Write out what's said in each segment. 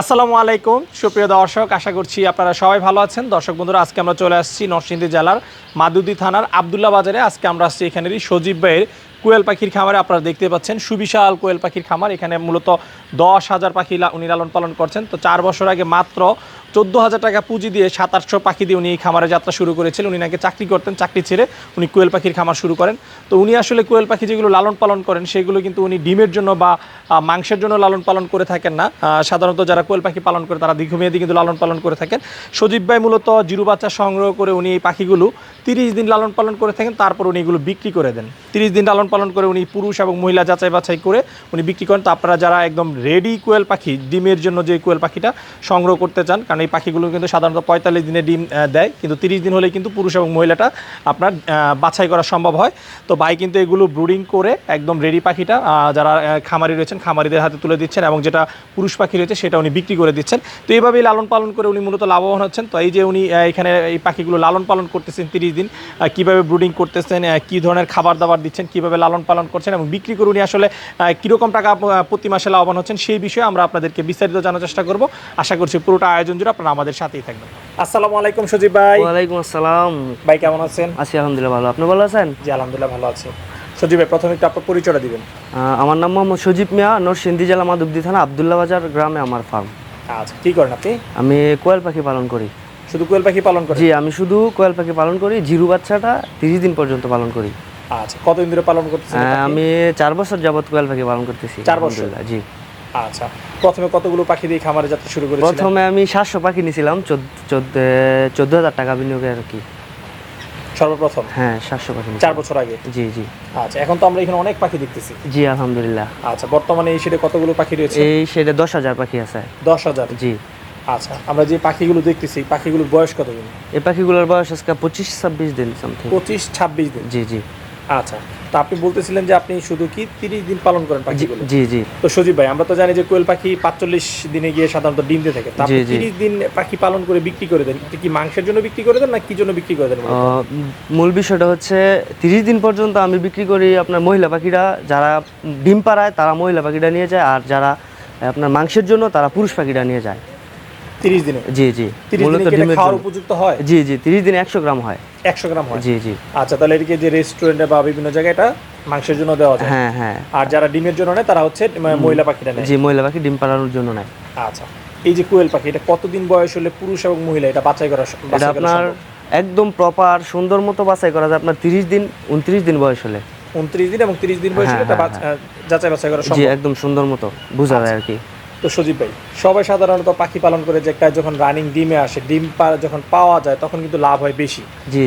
আসসালামু আলাইকুম। সুপ্রিয় দর্শক, আশা করছি আপনারা সবাই ভালো আছেন। দর্শক বন্ধুরা, আজকে আমরা চলে আসছি নরসিংদী জেলার মাদুদি থানার আবদুল্লা বাজারে। আজকে আমরা আসছি এখানেরই সজীব ভাইয়ের কোয়েল পাখির খামারে। আপনারা দেখতে পাচ্ছেন সুবিশাল কোয়েল পাখির খামার। এখানে মূলত দশ হাজার পাখি উনি লালন পালন করছেন। তো চার বছর আগে মাত্র চোদ্দ হাজার টাকা পুঁজি দিয়ে সাত, আটশো পাখি দিয়ে উনি এই খামারে যাত্রা শুরু করেছিলেন। উনি নাকি চাকরি করতেন, চাকরি ছেড়ে উনি কোয়েল পাখির খামার শুরু করেন। তো উনি আসলে কোয়েল পাখি যেগুলো লালন পালন করেন, সেগুলো কিন্তু উনি ডিমের জন্য বা মাংসের জন্য লালন পালন করে থাকেন না। সাধারণত যারা কোয়েল পাখি পালন করে, তারা দীর্ঘমেয়াদী কিন্তু লালন পালন করে থাকেন। সজীব ভাই মূলত জিরু বাচ্চা সংগ্রহ করে উনি এই পাখিগুলো তিরিশ দিন লালন পালন করে থাকেন, তারপর উনি এগুলো বিক্রি করে দেন। তিরিশ দিন লালন পালন করে উনি পুরুষ এবং মহিলা যাচাই বাছাই করে উনি বিক্রি করেন। তো আপনারা যারা একদম রেডি কোয়েল পাখি, ডিমের জন্য যে কোয়েল পাখিটা সংগ্রহ করতে চান, কারণ এই পাখিগুলো কিন্তু সাধারণত পঁয়তাল্লিশ দিনে ডিম দেয়। কিন্তু তিরিশ দিন হলে কিন্তু পুরুষ এবং মহিলাটা আপনার বাছাই করা সম্ভব হয়। তো ভাই কিন্তু এগুলো ব্রুডিং করে একদম রেডি পাখিটা যারা খামারি রয়েছেন, খামারিদের হাতে তুলে দিচ্ছেন এবং যেটা পুরুষ পাখি রয়েছে সেটা উনি বিক্রি করে দিচ্ছেন। তো এইভাবেই লালন পালন করে উনি মূলত লাভবান হচ্ছেন। তো এই যে উনি এখানে এই পাখিগুলো লালন পালন করতেছেন তিরিশ দিন কীভাবে ব্রুডিং করতেছেন কি ধরনের খাবার দাবার দিচ্ছেন, কীভাবে লালন পালন করছেন এবং বিক্রি করে উনি আসলে কীরকম টাকা প্রতি মাসে লাভবান হচ্ছেন সেই বিষয়ে আমরা আপনাদেরকে বিস্তারিত জানার চেষ্টা করব। আশা করছি পুরোটা আয়োজন জুড়ে আপনারা আমাদের সাথেই থাকবেন। আসসালামু আলাইকুম সজীব ভাই। ওয়ালাইকুম আসসালাম। ভাই কেমন আছেন? আছি আলহামদুলিল্লাহ ভালো। আপনি ভালো আছেন? জি আলহামদুলিল্লাহ ভালো আছি। সজীব ভাই প্রথমে একটু আপনার পরিচয়টা দিবেন। আমার নাম মোহাম্মদ সজীব মিয়া নরসিংদী জেলা মাধবদী থানা আবদুল্লাহ বাজার গ্রামে আমার ফার্ম আচ্ছা কি করেন আপনি? আমি কোয়েল পাখি পালন করি। শুধু কোয়েল পাখি পালন করি জি আমি শুধু কোয়েল পাখি পালন করি জিরু বাচ্চাটা তিরিশ দিন পর্যন্ত পালন করি। আচ্ছা কতদিন ধরে পালন করতেছেন আমি চার বছর যাবত কোয়েল পাখি পালন করতেছি চার বছর? জি। আচ্ছা প্রথমে কতগুলো পাখি দিয়ে খামারে যাত্রা শুরু করেছিলেন? প্রথমে আমি সাতশো পাখি নিয়েছিলাম চোদ্দ হাজার টাকা বিনিয়োগে আর কি। সর্বপ্রথম? হ্যাঁ সাতশো পাখি চার বছর আগে? জি জি। আচ্ছা এখন তো আমরা এখানে অনেক পাখি দেখতেছি। জি আলহামদুলিল্লাহ। আচ্ছা বর্তমানে এই সেটে কতগুলো পাখি রয়েছে? এই সেটা দশ হাজার পাখি আছে। দশ হাজার? জি। আচ্ছা আমরা যে পাখিগুলো দেখতেছি পাখিগুলোর বয়স কতদিন এই পাখিগুলোর বয়স আজকে পঁচিশ ছাব্বিশ দিন সামথিং পঁচিশ ছাব্বিশ দিন। জি জি। আচ্ছা তো আপনি বলতেছিলেন যে আপনি শুধু কি তিরিশ দিন পালন করেন জি পাখিগুলো জি জি। তো সজীব ভাই আমরা তো জানি যে কোয়েল পাখি পাঁচচল্লিশ দিনে গিয়ে সাধারণত ডিম দিয়ে থাকে। তা আপনি। তিরিশ দিন পাখি পালন করে বিক্রি করে দেন এটা কি মাংসের জন্য বিক্রি করে দেন না কি জন্য বিক্রি করে দেন মূল বিষয়টা হচ্ছে তিরিশ দিন পর্যন্ত আমি বিক্রি করি আপনার মহিলা পাখিরা যারা ডিম পাড়ায় তারা মহিলা পাখিটা নিয়ে যায় আর যারা আপনার মাংসের জন্য তারা পুরুষ পাখিটা নিয়ে যায়। তিরিশ দিনে? জি জি। মূলত ডিমের খাওয়ার উপযুক্ত হয়? জি জি তিরিশ দিনে একশো গ্রাম হয়। একশো গ্রাম হয়? জি জি। আচ্ছা তাহলে এদিকে যে রেস্টুরেন্টে বা বিভিন্ন জায়গায় এটা মাংসের জন্য দেওয়া যায়। হ্যাঁ হ্যাঁ। আর যারা ডিমের জন্য নেয় তারা হচ্ছে মহিলা পাখিটা নেয়। জি মহিলা পাখি ডিম পাড়ানোর জন্য নেয়। আচ্ছা। এই যে কোয়েল পাখি এটা কতদিন বয়স হলে পুরুষ এবং মহিলা এটা বাছাই করা এটা আপনার একদম প্রপার সুন্দর মতো বাছাই করা যায়। আপনার তিরিশ দিন উনত্রিশ দিন বয়স হলে। উনত্রিশ দিন এবং তিরিশ দিন বয়স হলে হ্যাঁ, এটা হ্যাঁ, যাচাই বাছাই করা জি একদম সুন্দর মতো বোঝা যায় আর কি। তো সজীব ভাই সবাই সাধারণত পাখি পালন করে যে একটা যখন রানিং ডিমে আসে ডিম যখন পাওয়া যায় তখন কিন্তু লাভ হয় বেশি।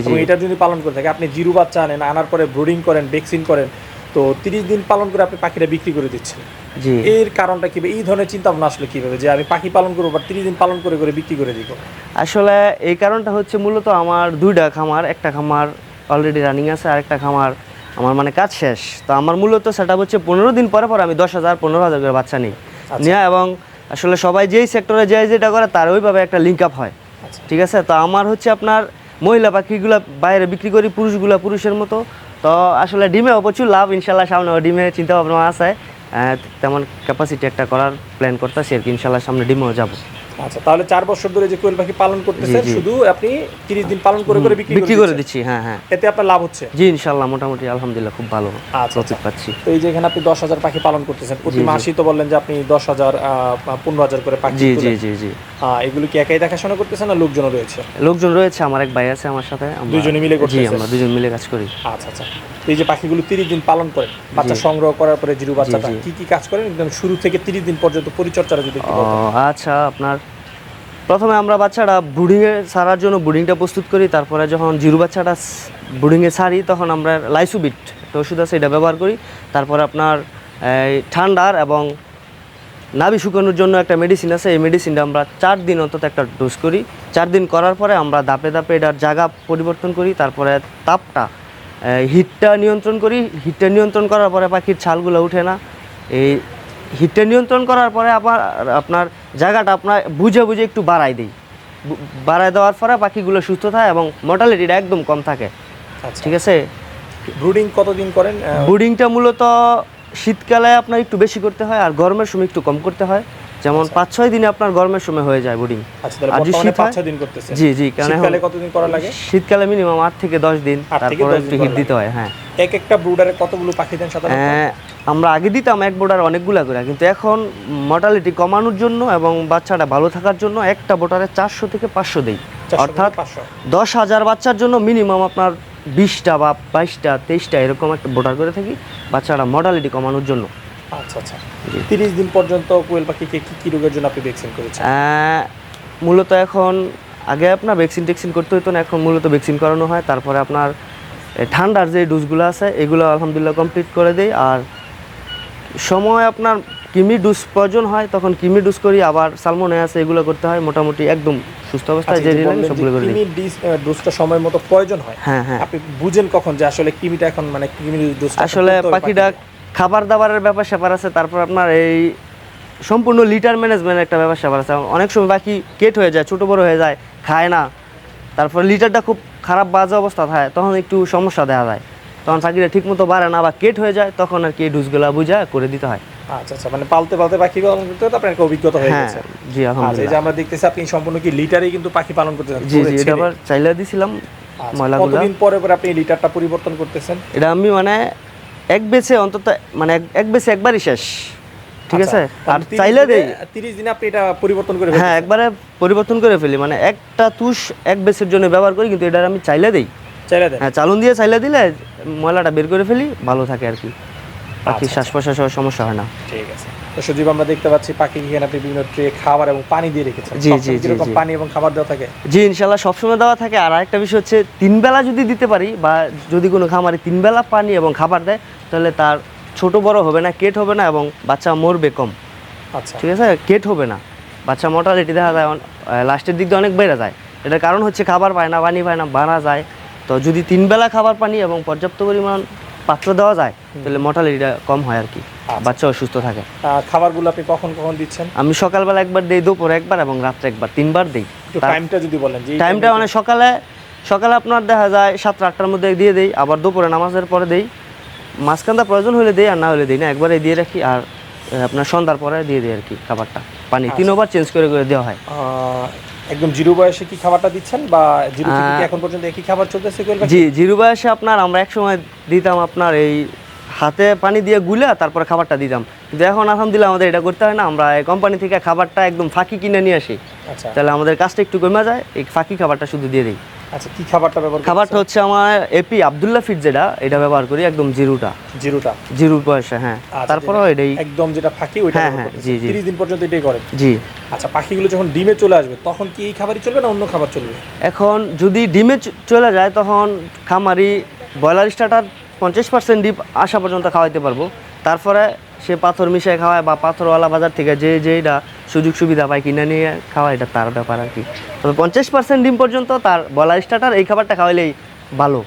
এবং এটা যদি পালন করে থাকে। আপনি জিরু বাচ্চা আনেন আনার পরে ব্রুডিং করেন ভ্যাকসিন করেন তো তিরিশ দিন পালন করে আপনি পাখিটা বিক্রি করে দিচ্ছেন। জি। এর কারণটা কি? এই ধরনের চিন্তা ভাবনা আসলে কীভাবে? যে আমি পাখি পালন করব বা তিরিশ দিন পালন করে করে বিক্রি করে দিব? আসলে এই কারণটা হচ্ছে মূলত আমার দুইটা খামার একটা খামার অলরেডি রানিং আছে আর একটা খামার আমার মানে কাজ শেষ। তো আমার মূলত সেটা হচ্ছে পনেরো দিন পরে পরে আমি দশ হাজার পনেরো হাজার করে বাচ্চা নিই। নিয়ে এবং আসলে সবাই যেই সেক্টরে যাই যেটা করে তার ওইভাবে একটা লিঙ্ক আপ হয়। আচ্ছা। ঠিক আছে? তো আমার হচ্ছে আপনার মহিলা পাখিগুলো বাইরে বিক্রি করি পুরুষগুলো পুরুষের মতো। তো আসলে ডিমেও প্রচুর লাভ ইনশাল্লাহ সামনে ডিমে চিন্তা ভাবনা আছে তেমন ক্যাপাসিটি একটা করার প্ল্যান করতেছি আর কি ইনশাল্লাহ সামনে ডিমেও যাব। আচ্ছা তাহলে চার বছর ধরে যে কোয়েল পাখি পালন করতেছেন। শুধু আপনি তিরিশ দিন পালন করে করে বিক্রি করে করে দিচ্ছি হ্যাঁ হ্যাঁ। এতে আপনার লাভ হচ্ছে? জি ইনশাল্লাহ মোটামুটি আলহামদুলিল্লাহ খুব ভালো আচ্ছা, প্রফিট পাচ্ছি। তো এই যে এখানে আপনি দশ হাজার পাখি পালন করতেছেন প্রতি। মাসেই তো বললেন যে আপনি দশ হাজার পনেরো হাজার করে পাখি জি জি জি জি। এগুলো কি একাই দেখাশোনা করতেছেন না লোকজনও রয়েছে? লোকজন রয়েছে আমার এক ভাই আছে আমার সাথে দুইজনে মিলে জি করতেছেন? আমরা দুজন মিলে কাজ করি। আচ্ছা আচ্ছা। এই যে পাখিগুলো তিরিশ দিন পালন করেন বাচ্চা সংগ্রহ করার পরে জিরু বাচ্চাটা কি কি কাজ করেন? একদম শুরু থেকে তিরিশ দিন পর্যন্ত পরিচর্যাটা যদি। আচ্ছা আপনার প্রথমে আমরা বাচ্চাটা ব্রুডিংয়ে সারার জন্য ব্রুডিংটা প্রস্তুত করি, তারপরে যখন জিরু বাচ্চাটা ব্রুডিংয়ে সারি তখন আমরা লাইসুবিট একটা ওষুধ আছে এটা ব্যবহার করি। তারপরে আপনার ঠান্ডার এবং নাভি শুকানোর জন্য একটা মেডিসিন আছে, এই মেডিসিনটা আমরা চার দিন অন্তত একটা ডোজ করি। চার দিন করার পরে আমরা দাপে দাপে এটার জায়গা পরিবর্তন করি, তারপরে তাপটা হিটটা নিয়ন্ত্রণ করি। হিটটা নিয়ন্ত্রণ করার পরে পাখির ছালগুলো উঠে না। এই হিটটা নিয়ন্ত্রণ করার পরে আবার আপনার জায়গাটা আপনার বুঝে বুঝে একটু বাড়াই দিই। বাড়াই দেওয়ার পরে পাখিগুলো সুস্থ থাকে এবং মর্টালিটিটা একদম কম থাকে। আচ্ছা। ঠিক আছে? ব্রুডিং কতদিন করেন? ব্রুডিংটা মূলত শীতকালে আপনার একটু বেশি করতে হয় আর গরমের সময় একটু কম করতে হয়। যেমন পাঁচ ছয় দিনে আপনার গরমের সময় হয়ে যায় বোর্ডিং আচ্ছা আর যদি শীত জি জি কারণ শীতকালে কতদিন করা লাগে? শীতকালে মিনিমাম আট থেকে দশ দিন। তারপরে একটু হিট দিতে হয় হ্যাঁ। এক একটা ব্রুডারে কতগুলো পাখি দেন সাধারণত? হ্যাঁ, আমরা আগে দিতাম এক বোটার অনেকগুলা করে কিন্তু এখন মর্টালিটি কমানোর জন্য এবং বাচ্চাটা ভালো থাকার জন্য একটা বোটারে চারশো থেকে পাঁচশো দেই। অর্থাৎ দশ হাজার বাচ্চার জন্য মিনিমাম আপনার বিশটা বা বাইশটা তেইশটা এরকম একটা বোটার করে থাকি বাচ্চাটা মর্টালিটি কমানোর জন্য। আচ্ছা আচ্ছা। তিরিশ দিন পর্যন্ত কোয়েল পাখিকে কি কি রোগের জন্য আপনি ভ্যাকসিন করেছেন? মূলত এখন আগে আপনার ভ্যাকসিন টেক্সিন করতে হতো না এখন মূলত ভ্যাকসিন করানো হয় তারপরে আপনার ঠান্ডার যে ডোজগুলো আছে এগুলো আলহামদুলিল্লাহ কমপ্লিট করে দেই। আর সময় আপনার কিমি ডোজ প্রয়োজন হয় তখন কিমি ডোজ করি। আবার সালমনে আছে এগুলো করতে হয়। মোটামুটি একদম সুস্থ অবস্থায় আচ্ছা, যে যে সবগুলো করে দিই। কিমি ডোজটা সময় মতো প্রয়োজন হয়। হ্যাঁ হ্যাঁ। আপনি বুঝেন কখন যে আসলে কিমিটা এখন মানে কিমি ডোজটা আসলে পাখিটা খাবার দাবারের ব্যাপার স্যাপার আছে তারপর আপনার এই সম্পূর্ণ লিটার ম্যানেজমেন্ট একটা ব্যাপার স্যাপার আছে। অনেক সময় বাকি কেট হয়ে যায় ছোট বড় হয়ে যায় খায় না। তারপর লিটারটা খুব খারাপ বাজে অবস্থা থাকে তখন একটু সমস্যা দেখা যায়। তখন পাখিটা ঠিক মতো বাড়ে না বা কেট হয়ে যায় তখন আর কি এই ডুসগুলা বুঝা করে দিতে হয়। আচ্ছা আচ্ছা মানে পালতে পালতে পাখি পালন করতে আপনার একটা অভিজ্ঞতা হয়ে হ্যাঁ গেছে। জি আচ্ছা এই যে আমরা দেখতেছি আপনি সম্পূর্ণ কি লিটারেই কিন্তু পাখি পালন করতে জি জি এটা আবার চাইলে দিছিলাম ময়লাগুলা। কতদিন পরে পরে আপনি লিটারটা পরিবর্তন করতেছেন? এটা আমি মানে এক বেছে অন্তত মানে এক বেছে একবারই শেষ। ঠিক আছে? আর চাইলে দেই। আচ্ছা, তিরিশ দিনে আপনি এটা পরিবর্তন করে হ্যাঁ একবারে পরিবর্তন করে ফেলি। মানে একটা তুষ এক বেসের জন্য ব্যবহার করি কিন্তু এটা আমি চাইলে দেই। চাইলে দেন। হ্যাঁ চালুন দিয়ে চাইলে দিলে ময়লাটা বের করে ফেলি ভালো থাকে আর কি। পাখির আচ্ছা, শ্বাস প্রশ্বাসের সমস্যা হয় না। ঠিক আছে। তো সজীব আমরা দেখতে পাচ্ছি পাখি এখানে আপনি বিভিন্ন ট্রে খাবার এবং পানি দিয়ে রেখেছেন। জি, জি, জি, জি। পানি এবং খাবার দেওয়া থাকে? জি ইনশাল্লাহ সবসময় দেওয়া থাকে। আর আরেকটা বিষয় হচ্ছে তিন বেলা যদি দিতে পারি বা যদি কোনো খামারে তিন বেলা পানি এবং খাবার দেয় তাহলে তার ছোট বড় হবে না কেট হবে না এবং বাচ্চা মরবে কম। আচ্ছা। ঠিক আছে? কেট হবে না। বাচ্চা মর্টালিটি দেখা যায় লাস্টের দিক দিয়ে অনেক বেড়ে যায়। এটার কারণ হচ্ছে খাবার পায় না পানি পায় না বাড়া যায়। তো যদি তিন বেলা খাবার পানি এবং পর্যাপ্ত পরিমাণ পাত্র দেওয়া যায় তাহলে মর্টালিটিটা কম হয় আর কি। বাচ্চা অসুস্থ থাকে। খাবারগুলো আপনি কখন কখন দিচ্ছেন? আমি সকালবেলা একবার দিই দুপুরে একবার এবং রাত্রে একবার তিনবার দিই। টাইমটা যদি বলেন যে টাইমটা মানে সকালে সকালে আপনার দেখা যায় সাতটা আটটার মধ্যে দিয়ে দেই আবার দুপুরে নামাজের পরে দেই। মাঝখানটা প্রয়োজন হলে দেই আর না হলে দিই না। একবারে দিয়ে রাখি আর আপনার সন্ধ্যার পরে দিয়ে দিই আর কি খাবারটা। পানি আচ্ছা। তিনবার চেঞ্জ করে করে দেওয়া হয়। একদম জিরো বয়সে কি খাবারটা দিচ্ছেন বা জিরো থেকে এখন পর্যন্ত একই খাবার চলতেছে জি জিরু বয়সে আপনার আমরা এক সময় দিতাম আপনার এই হাতে পানি দিয়ে গুলা তারপরে খাবারটা দিতাম। কিন্তু এখন আলহামদুলিল্লাহ আমাদের এটা করতে হয় না। আমরা এই কোম্পানি থেকে খাবারটা একদম ফাঁকি কিনে নিয়ে আসি। আচ্ছা। তাহলে আমাদের কাজটা একটু কমে যায় এই ফাঁকি খাবারটা শুধু দিয়ে দিই। আচ্ছা কি খাবারটা ব্যবহার খাবারটা হচ্ছে আমার এপি আবদুল্লাহ ফিট যেটা এটা ব্যবহার করি একদম জিরুটা? জিরোটা? জিরু বয়সে হ্যাঁ। আচ্ছা, তারপরেও এটাই একদম যেটা ফাঁকি ওইটা হ্যাঁ, হ্যাঁ, জি, জি। 30 দিন পর্যন্ত এটাই করেন? জি। আচ্ছা পাখিগুলো যখন ডিমে চলে আসবে তখন কি এই খাবারই চলবে না অন্য খাবার চলবে? এখন যদি ডিমে চলে যায় তখন খামারি ব্রয়লার স্টার্টার পঞ্চাশ পার্সেন্ট ডিম আসা পর্যন্ত খাওয়াইতে পারব। তারপরে সে পাথর মিশিয়ে খাওয়ায় বা পাথরওয়ালা বাজার থেকে যে যেটা সুযোগ সুবিধা পায় কিনে নিয়ে খাওয়ায় এটা তার ব্যাপার আর কি। তবে পঞ্চাশ পার্সেন্ট ডিম পর্যন্ত তার ব্রয়লার স্টার্টার এই খাবারটা খাওয়াইলেই ভালো।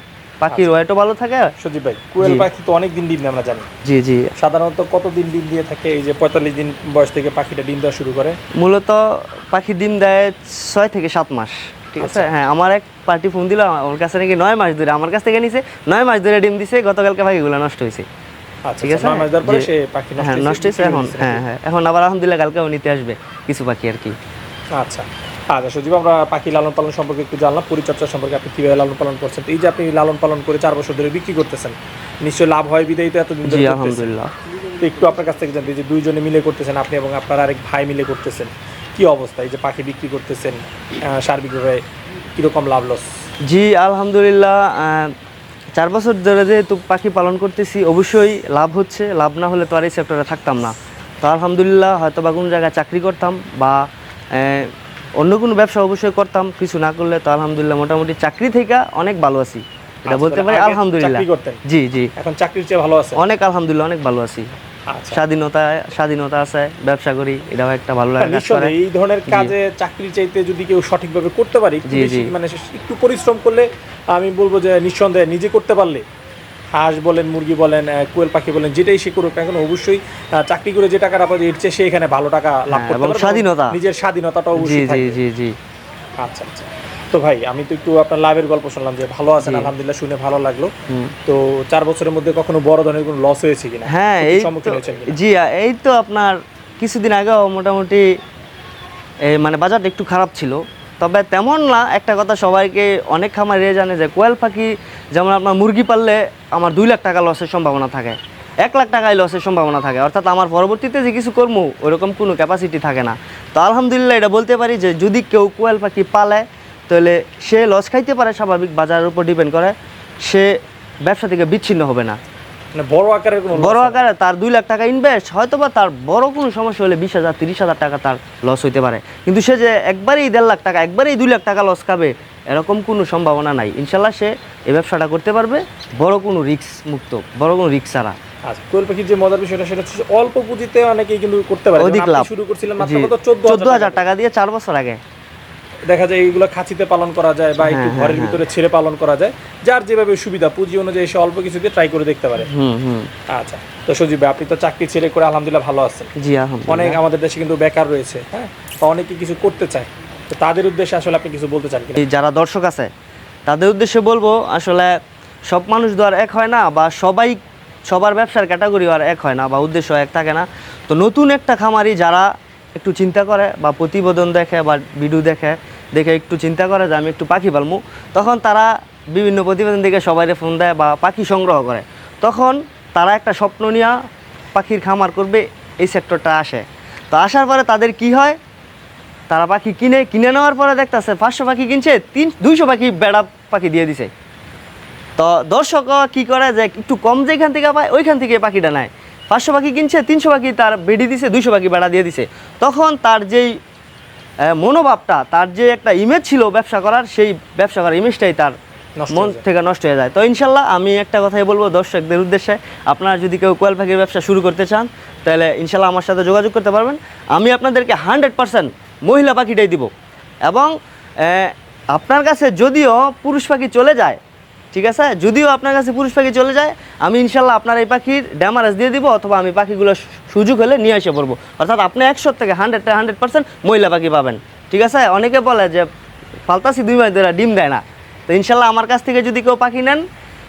পাখির ওয়েটও ভালো থাকে। সজীব ভাই কোয়েল পাখি তো অনেক দিন ডিম আমরা জানি। জি জি। সাধারণত কত দিন ডিম দিয়ে থাকে? এই যে পঁয়তাল্লিশ দিন বয়স থেকে পাখিটা ডিম দেওয়া শুরু করে? মূলত পাখি ডিম দেয় ছয় থেকে সাত মাস। ঠিক আছে। হ্যাঁ আমার এক পার্টি ফোন দিল ওর কাছে নাকি নয় মাস ধরে আমার কাছ থেকে নিছে নয় মাস ধরে ডিম দিছে গতকালকে পাখিগুলো নষ্ট হয়েছে আচ্ছা ঠিক আছে? পাখি নষ্ট হ্যাঁ নষ্ট হয়েছে এখন হ্যাঁ হ্যাঁ এখন আবার আলহামদুলিল্লাহ কালকেও নিতে আসবে কিছু পাখি আর কি। আচ্ছা আচ্ছা সজীব আমরা পাখি লালন পালন সম্পর্কে একটু জানলাম পরিচর্যা সম্পর্কে আপনি কীভাবে লালন পালন করছেন? এই যে আপনি লালন পালন করে চার বছর ধরে বিক্রি করতেছেন নিশ্চয়ই লাভ হয় বিদায়ী তো এতদিন ধরে আলহামদুলিল্লাহ। তো একটু আপনার কাছ থেকে জানতে যে দুইজনে মিলে করতেছেন আপনি এবং আপনার আরেক ভাই মিলে করতেছেন কি অবস্থা? এই যে পাখি বিক্রি করতেছেন সার্বিকভাবে কীরকম লাভ লস জি আলহামদুলিল্লাহ চার বছর ধরে যেহেতু পাখি পালন করতেছি অবশ্যই লাভ হচ্ছে। লাভ না হলে তো আর এই সেক্টরে থাকতাম না। তো আলহামদুলিল্লাহ হয়তো বা কোনো জায়গায় চাকরি করতাম বা অন্য কোনো ব্যবসা অবশ্যই করতাম। কিছু না করলে তো আলহামদুলিল্লাহ মোটামুটি চাকরি থেকে অনেক ভালো আছি। এটা আচ্ছা, বলতে পারি আলহামদুলিল্লাহ। জি জি। এখন চাকরির চেয়ে ভালো আছে অনেক আলহামদুলিল্লাহ অনেক ভালো আছি। স্বাধীনতা স্বাধীনতা আছে ব্যবসা করি এটাও একটা ভালো লাগে। করে। নিঃসন্দেহে এই ধরনের কাজে চাকরি চাইতে যদি কেউ সঠিকভাবে করতে পারে। মানে একটু পরিশ্রম করলে আমি বলব যে নিঃসন্দেহে নিজে করতে পারলে। হাঁস বলেন মুরগি বলেন কোয়েল পাখি বলেন যেটাই সে করুক না কেন অবশ্যই চাকরি করে যে টাকাটা পাবে এর চেয়ে সে এখানে ভালো টাকা লাভ হ্যাঁ, করতে পারবে স্বাধীনতা। নিজের স্বাধীনতাটা অবশ্যই জি জি জি। আচ্ছা আচ্ছা। তো ভাই আমি তো একটু আপনার লাভের গল্প শুনলাম যে ভালো আছেন আলহামদুলিল্লাহ শুনে ভালো লাগল। তো চার বছরের মধ্যে কখনো বড় ধরনের কোনো লস হয়েছে কিনা? হ্যাঁ এই জি এই তো আপনার কিছুদিন আগেও মোটামুটি এই মানে বাজারটা একটু খারাপ ছিল। তবে তেমন না একটা কথা সবাইকে অনেক খামার খামারে জানে যে কোয়েল পাখি যেমন আপনার মুরগি পাললে আমার দুই লাখ টাকা লসের সম্ভাবনা থাকে এক লাখ টাকায় লসের সম্ভাবনা থাকে। অর্থাৎ আমার পরবর্তীতে যে কিছু কর্ম ওরকম কোনো ক্যাপাসিটি থাকে না। তো আলহামদুলিল্লাহ এটা বলতে পারি যে যদি কেউ কোয়েল পাখি পালে তাহলে সে লস খাইতে পারে স্বাভাবিক বাজারের উপর ডিপেন্ড করে সে ব্যবসা থেকে বিচ্ছিন্ন হবে না। মানে বড় আকারের কোনো বড় আকারে তার দুই লাখ টাকা ইনভেস্ট হয়তো বা তার বড় কোনো সমস্যা হলে বিশ হাজার তিরিশ হাজার টাকা তার লস হইতে পারে। কিন্তু সে যে একবারেই দেড় লাখ টাকা একবারেই দুই লাখ টাকা লস খাবে এরকম কোনো সম্ভাবনা নাই। ইনশাল্লাহ সে এই ব্যবসাটা করতে পারবে বড় কোনো রিক্স মুক্ত বড় কোনো রিস্ক ছাড়া। আচ্ছা কোয়েল পাখির যে মজার বিষয়টা সেটা হচ্ছে অল্প পুঁজিতে অনেকেই কিন্তু করতে পারে। অধিক লাভ। শুরু করছিলেন মাত্র কত চোদ্দ চোদ্দ হাজার টাকা দিয়ে চার বছর আগে। দেখা যায় এইগুলো খাঁচিতে পালন করা যায় বা একটু হ্যাঁ, ঘরের হ্যাঁ, ভিতরে ছেড়ে পালন করা যায়। যার যেভাবে সুবিধা পুঁজি অনুযায়ী সে অল্প কিছু দিয়ে ট্রাই করে দেখতে পারে। আচ্ছা তো সজীব আপনি তো চাকরি ছেড়ে করে আলহামদুলিল্লাহ ভালো আছেন। জি অনেক আমাদের দেশে কিন্তু বেকার রয়েছে হ্যাঁ? বা অনেকে কিছু করতে চায়। তো তাদের উদ্দেশ্যে আসলে আপনি কিছু বলতে চান যারা দর্শক আছে তাদের উদ্দেশ্যে বলব আসলে সব মানুষ তো আর এক হয় না বা সবাই সবার ব্যবসার ক্যাটাগরি আর এক হয় না বা উদ্দেশ্য এক থাকে না। তো নতুন একটা খামারি যারা একটু চিন্তা করে বা প্রতিবেদন দেখে বা ভিডিও দেখে দেখে একটু চিন্তা করে যে আমি একটু পাখি পালমু। তখন তারা বিভিন্ন প্রতিবেদন দেখে সবাইরে ফোন দেয় বা পাখি সংগ্রহ করে। তখন তারা একটা স্বপ্ন নিয়ে পাখির খামার করবে, এই সেক্টরটা আসে। তো আসার পরে তাদের কি হয়? তারা পাখি কিনে কিনে নেওয়ার পরে দেখতেছে পাঁচশো পাখি কিনছে, তিন, দুইশো পাখি বেড়া পাখি দিয়ে দিছে। তো দর্শক কি করে যে একটু কম যেখান থেকে পায়, ওইখান থেকে পাখিটা নেয়। পাঁচশো পাখি কিনছে তিনশো পাখি তার বেডি দিছে দুইশো পাখি বেড়া দিয়ে দিছে। তখন তার যেই মনোভাবটা তার যে একটা ইমেজ ছিল ব্যবসা করার সেই ব্যবসা করার ইমেজটাই তার মন থেকে নষ্ট হয়ে যায়। তো ইনশাল্লাহ আমি একটা কথাই বলব দর্শকদের উদ্দেশ্যে আপনারা যদি কেউ কোয়েল পাখির ব্যবসা শুরু করতে চান তাহলে ইনশাল্লাহ আমার সাথে যোগাযোগ করতে পারবেন। আমি আপনাদেরকে হান্ড্রেড পার্সেন্ট মহিলা পাখিটাই দিব। এবং আপনার কাছে যদিও পুরুষ পাখি চলে যায় ঠিক আছে? যদিও আপনার কাছে পুরুষ পাখি চলে যায় আমি ইনশাল্লাহ আপনার এই পাখির ড্যামারেজ দিয়ে দিব অথবা আমি পাখিগুলো সুযোগ হলে নিয়ে এসে পড়ব। অর্থাৎ আপনি একশো থেকে হান্ড্রেড হান্ড্রেড পার্সেন্ট মহিলা পাখি পাবেন। ঠিক আছে? অনেকে বলে যে ফালতাসি দুই মাস ধরে ডিম দেয় না। তো ইনশাল্লাহ আমার কাছ থেকে যদি কেউ পাখি নেন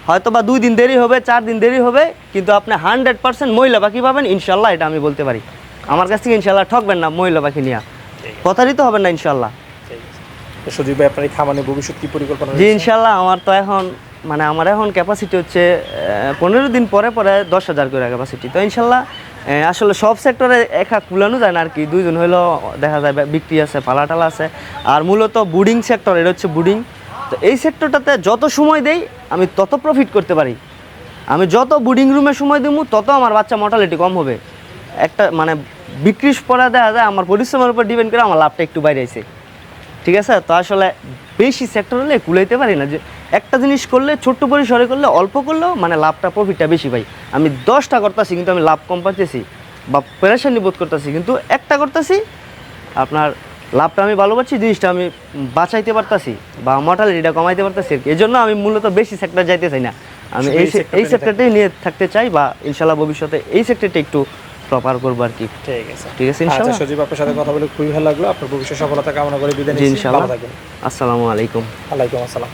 হয়তো বা দুই দিন দেরি হবে চার দিন দেরি হবে কিন্তু আপনি হান্ড্রেড পার্সেন্ট মহিলা পাখি পাবেন ইনশাল্লাহ এটা আমি বলতে পারি। আমার কাছ থেকে ইনশাল্লাহ ঠকবেন না মহিলা পাখি নিয়ে। প্রতারিত হবেন না ইনশাল্লাহ। সজীব ভাই আপনার এই ভবিষ্যৎ কি পরিকল্পনা জি ইনশাল্লাহ আমার তো এখন মানে আমার এখন ক্যাপাসিটি হচ্ছে পনেরো দিন পরে পরে দশ হাজার করে ক্যাপাসিটি তো ইনশাল্লাহ আসলে সব সেক্টরে একা কুলানো যায় না আর কি দুইজন হইলেও দেখা যায় বিক্রি আছে, পালাটালা আছে। আর মূলত বুডিং সেক্টর এটা হচ্ছে বুডিং তো এই সেক্টরটাতে যত সময় দেই, আমি তত প্রফিট করতে পারি। আমি যত বুডিং রুমে সময় দিব তত আমার বাচ্চা মর্টালিটি কম হবে। একটা মানে বিক্রির পরে দেখা যায়, আমার পরিশ্রমের উপর ডিপেন্ড করে আমার লাভটা একটু বাইরে আছে ঠিক আছে? তো আসলে বেশি সেক্টর হলে কুলাইতে পারি না। যে একটা জিনিস করলে ছোট্ট পরিসরে করলে অল্প করলেও মানে লাভটা প্রফিটটা বেশি পাই আমি দশটা করতেছি কিন্তু আমি লাভ কম পাচ্ছি বা পেরেশানি বোধ করতেছি কিন্তু একটা করতেছি আপনার লাভটা আমি ভালো পাচ্ছি জিনিসটা আমি বাঁচাইতে পারতাছি বা মর্টালিটিটা কমাইতে পারতাছি আর কি। এই জন্য আমি মূলত বেশি সেক্টর যাইতে চাই না। আমি এই এই সেক্টরটাই নিয়ে থাকতে চাই বা ইনশাল্লাহ ভবিষ্যতে এই সেক্টরটা একটু প্রপার করব আর কি। ঠিক আছে। ঠিক আছে আচ্ছা সজীব আপনার সাথে কথা বলে খুবই ভালো লাগল। আপনার ভবিষ্যৎ সফলতা কামনা করে। বিদায় নিচ্ছি। ইনশাল্লাহ আসসালামু আলাইকুম। আলাইকুম আসসালাম।